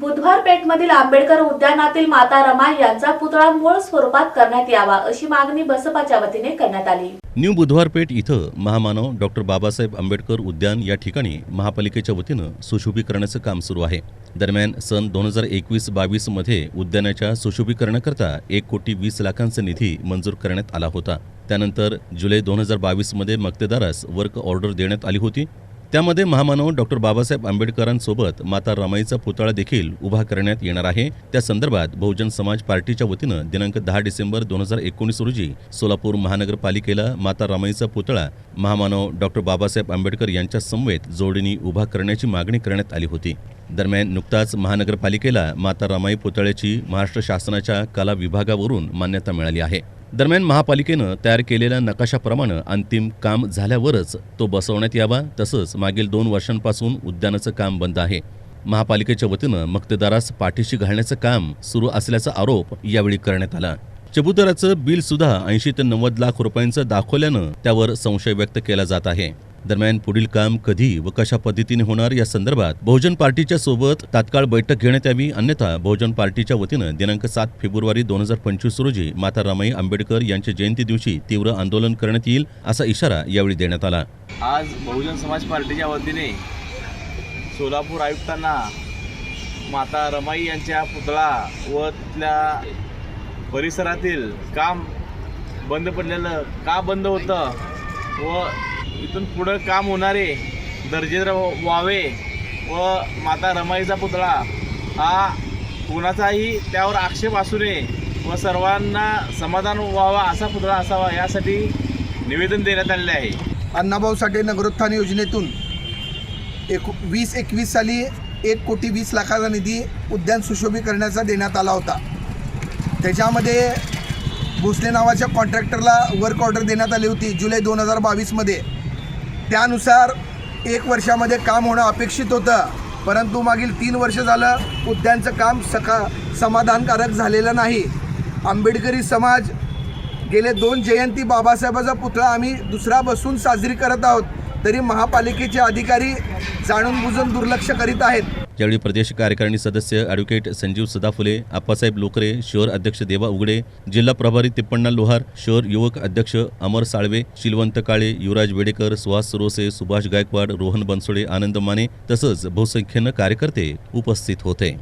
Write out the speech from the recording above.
बुधवार पेठमधील आंबेडकर उद्यानातील माता रमाई यांचा पुतळा मूळ स्वरूपात करण्यात यावा अशी मागणी बसपाच्या वतीने करण्यात आली. न्यू बुधवारपेठ इथं महामानव डॉक्टर बाबासाहेब आंबेडकर उद्यान या ठिकाणी महापालिकेच्या वतीनं सुशोभीकरणाचं काम सुरू आहे. दरम्यान सन दोन हजार एकवीस बावीसमध्ये उद्यानाच्या सुशोभीकरणाकरता एक कोटी वीस लाखांचा निधी मंजूर करण्यात आला होता. त्यानंतर जुलै दोन हजार बावीसमध्ये मक्तेदारास वर्क ऑर्डर देण्यात आली होती. त्यामध्ये महामानव डॉक्टर बाबासाहेब आंबेडकरांसोबत माता रमाईचा पुतळा देखील उभा करण्यात येणार आहे. त्या संदर्भात बहुजन समाज पार्टीच्या वतीनं दिनांक दहा डिसेंबर दोन हजार एकोणीस रोजी सोलापूर महानगरपालिकेला माता रमाईचा पुतळा महामानव डॉक्टर बाबासाहेब आंबेडकर यांच्या समवेत जोडीनी उभा करण्याची मागणी करण्यात आली होती. दरम्यान नुकताच महानगरपालिकेला माता रमाई पुतळ्याची महाराष्ट्र शासनाच्या कला विभागावरून मान्यता मिळाली आहे. दरम्यान महापालिकेनं तयार केलेल्या नकाशाप्रमाणे अंतिम काम झाल्यावरच तो बसवण्यात यावा तसंच मागील दोन वर्षांपासून उद्यानाचं काम बंद आहे. महापालिकेच्या वतीनं मक्तेदारास पाठीशी घालण्याचं काम सुरू असल्याचा आरोप यावेळी करण्यात आला. चबुतराचं बिल सुद्धा ऐंशी ते नव्वद लाख रुपयांचं दाखवल्यानं त्यावर संशय व्यक्त केला जात आहे. दरम्यान पुढील काम कधी व कशा पद्धतीने होणार या संदर्भात बहुजन पार्टीच्या सोबत तात्काळ बैठक घेण्यात यावी अन्यथा बहुजन पार्टीच्या वतीनं दिनांक सात फेब्रुवारी दोन हजार पंचवीस रोजी माता रमाई आंबेडकर यांच्या जयंती दिवशी तीव्र आंदोलन करण्यात येईल असा इशारा यावेळी देण्यात आला. आज बहुजन समाज पार्टीच्या वतीने सोलापूर आयुक्तांना माता रमाई यांच्या पुतळा व तिथल्या परिसरातील काम बंद पडलेलं का बंद होतं व इथून पुढं काम होणारे दर्जेदार व्हावे व माता रमाईचा पुतळा हा कुणाचाही त्यावर आक्षेप असू नये व सर्वांना समाधान व्हावा असा पुतळा असावा यासाठी निवेदन देण्यात आलेले आहे. अण्णाभाऊ साठे नगरोत्थान योजनेतून एक वीस एकवीस साली एक कोटी वीस लाखाचा निधी उद्यान सुशोभीकरणाचा देण्यात आला होता. त्याच्यामध्ये भोसले नावाच्या कॉन्ट्रॅक्टरला वर्क ऑर्डर देण्यात आली होती जुलै दोन हजार बावीसमध्ये. त्यानुसार एक वर्षामध्ये काम होणं अपेक्षित होतं. परंतु मागील तीन वर्ष झालं उद्यानचं काम सका समाधानकारक झालेलं नाही. आंबेडकरी समाज गेले दोन जयंती बाबासाहेबाचा पुतळा आम्ही दुसरा बसून साजरी करत आहोत तरी महापालिकेचे अधिकारी जाणून बुजून दुर्लक्ष करीत आहेत. यावेळी प्रदेश कार्यकारिणी सदस्य अॅडव्होकेट संजीव सदाफुले आप्पासाहेब लोकरे शहर अध्यक्ष देवा उगडे जिल्हा प्रभारी तिप्पण्णा लोहार शहर युवक अध्यक्ष अमर साळवे शिलवंत काळे युवराज वेडेकर सुहास सुरोसे सुभाष गायकवाड रोहन बनसोडे आनंद माने तसंच बहुसंख्येनं कार्यकर्ते उपस्थित होते.